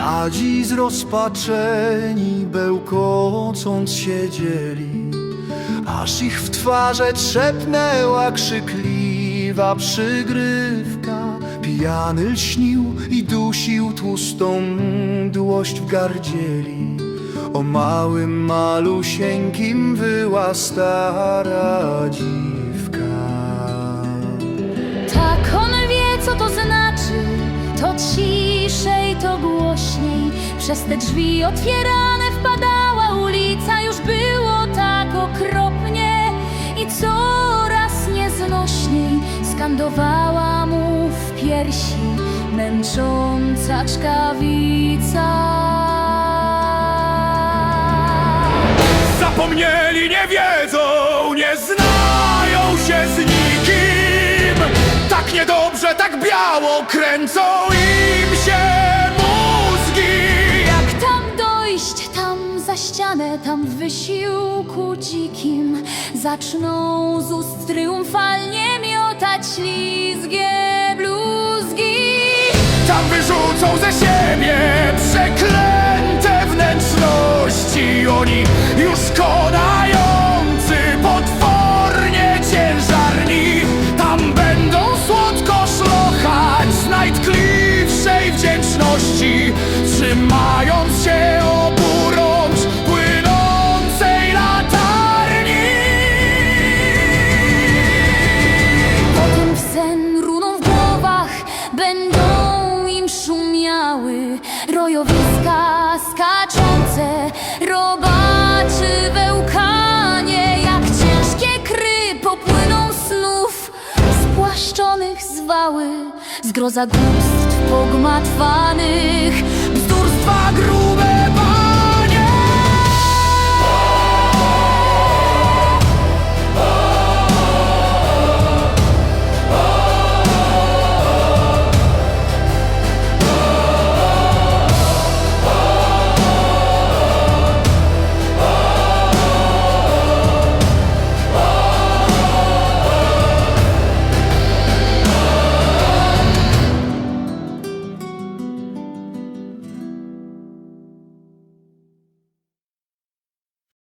Mladzi zrozpaczeni, bełkocąc siedzieli Aż ich w twarze trzepnęła krzykliwa przygrywka. Pijany lśnił i dusił tłustą mdłość w gardzieli. O małym malusieńkim wyła stara dziwka Przez te drzwi otwierane wpadała ulica. Już było tak okropnie i coraz nieznośniej. Skandowała mu w piersi męcząca czkawica. Zapomnieli, nie wiedzą, nie znają się z nikim Tak niedobrze, tak biało kręcą im się w wysiłku dzikim Zaczną z ust triumfalnie miotać ślizgie bluzgi. Tam wyrzucą ze siebie przeklęte wnętrzności. Oni już konający potwornie ciężarni. Tam będą słodko szlochać z najtkliwszej wdzięczności Trzymając się Rojowiska skaczące, robaczy wełkanie Jak ciężkie kry popłyną snów spłaszczonych zwały Zgroza głupstw pogmatwanych